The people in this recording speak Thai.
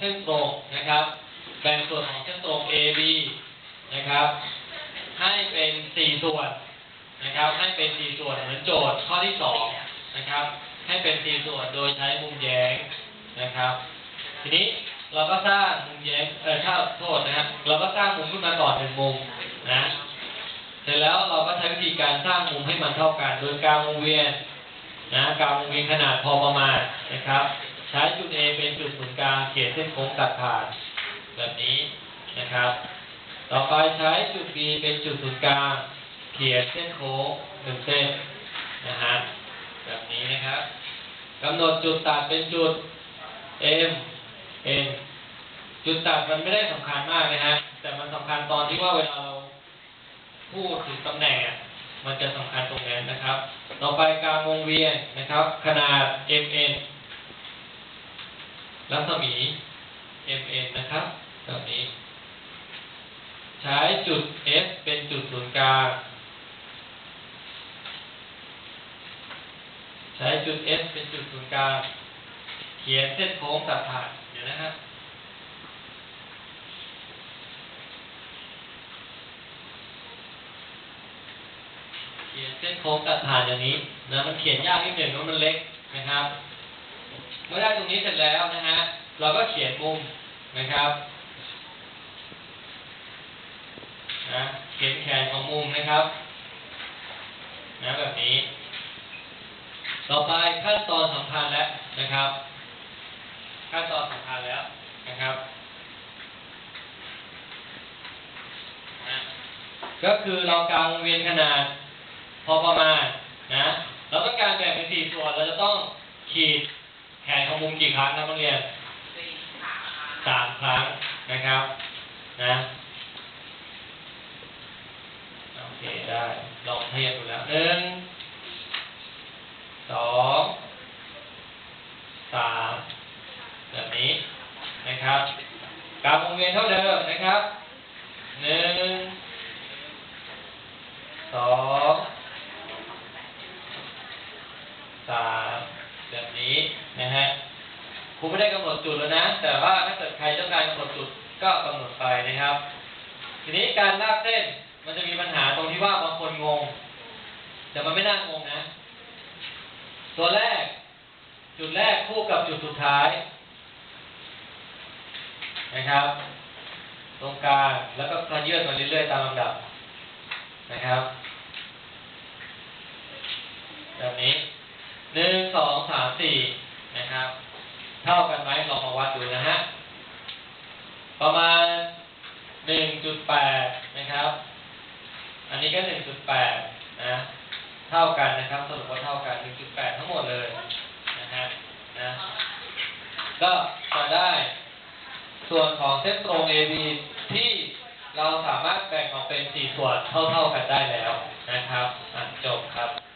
เส้นตรงนะครับ แบ่งส่วนของเส้นตรง AB นะครับ ให้เป็นสี่ส่วนนะครับ ให้เป็นสี่ส่วนเหมือนโจทย์ข้อที่สองนะครับ ให้เป็นสี่ส่วนโดยใช้มุมแย้งนะครับ ทีนี้เราก็สร้างมุมแย้งเออถ้าโทษนะครับเราก็สร้างมุมขึ้นมาก่อนหนึ่งมุมนะเสร็จแล้วเราก็ใช้วิธีการสร้างมุมให้มันเท่ากัน โดยกาววงเวียนนะกาววงเวียนขนาดพอประมาณนะครับ ใช้จุด กลางเขียนเส้นโค้งตัดผ่านแบบนี้นะครับ ต่อไปใช้จุด B เป็นจุดศูนย์กลาง เขียนเส้นโค้งหนึ่งเส้นนะฮะแบบนี้นะครับกำหนดจุดตัดเป็นจุด M N จุดตัดมันไม่ได้สำคัญมากนะฮะแต่มันสำคัญตอนที่ว่าเวลาเราพูดถึงตำแหน่งอะมันจะสำคัญตรงนั้นนะครับ ต่อไปกลางวงเวียนนะครับ ขนาด mn รัศมี mn นะครับแบบนี้ ใช้จุด s เป็นจุดศูนย์กลางใช้จุด s เป็นจุดศูนย์กลางเขียนเส้นโค้งตัดผ่านเดี๋ยวนะครับเขียนเส้นโค้งตัดผ่านอย่างนี้นะมันเขียนยากนิดหนึ่งเพราะมันเล็กนะครับ เมื่อได้ตรงนี้เสร็จแล้วนะฮะ เราก็เขียนมุมนะครับนะเขียนแขนของมุมนะครับนะแบบนี้ ต่อไปขั้นตอนสำคัญแล้วนะครับ ขั้นตอนสำคัญแล้วนะครับก็คือเรากางวงเวียนขนาดพอประมาณนะ เราต้องการแบ่งเป็นสี่ส่วน เราจะต้องขีด มุมกี่ครั้งครับนักเรียนสามครั้งนะครับ นะโอเคได้ลองเทียบดูแล้วหนึ่งสองสามแบบนี้นะครับกราฟวงเวียนเท่าเดิมนะครับหนึ่งสองสามแบบนี้นะฮะ ครูไม่ได้กำหนดจุดแล้วนะ แต่ว่าถ้าเกิดใครต้องการกำหนดจุดก็กำหนดไปนะครับ ทีนี้การลากเส้นมันจะมีปัญหาตรงที่ว่าบางคนงง แต่มันไม่น่างงนะ ตัวแรก จุดแรกคู่กับจุดสุดท้าย นะครับ ตรงกลางแล้วก็ขยื่นมาเรื่อยๆตามลำดับ นะครับแบบนี้หนึ่งสองสามสี่ เท่ากันไหมลองมาวัดดูนะฮะ ประมาณหนึ่งจุดแปดนะครับ อันนี้ก็หนึ่งจุดแปดนะ เท่ากันนะครับสรุปว่าเท่ากันหนึ่งจุดแปดทั้งหมดเลยนะฮะนะ ก็จะได้ ส่วนของเส้นตรง AB ที่เราสามารถแบ่งออกเป็นสี่ส่วนเท่าๆกันได้แล้วนะครับ จบครับ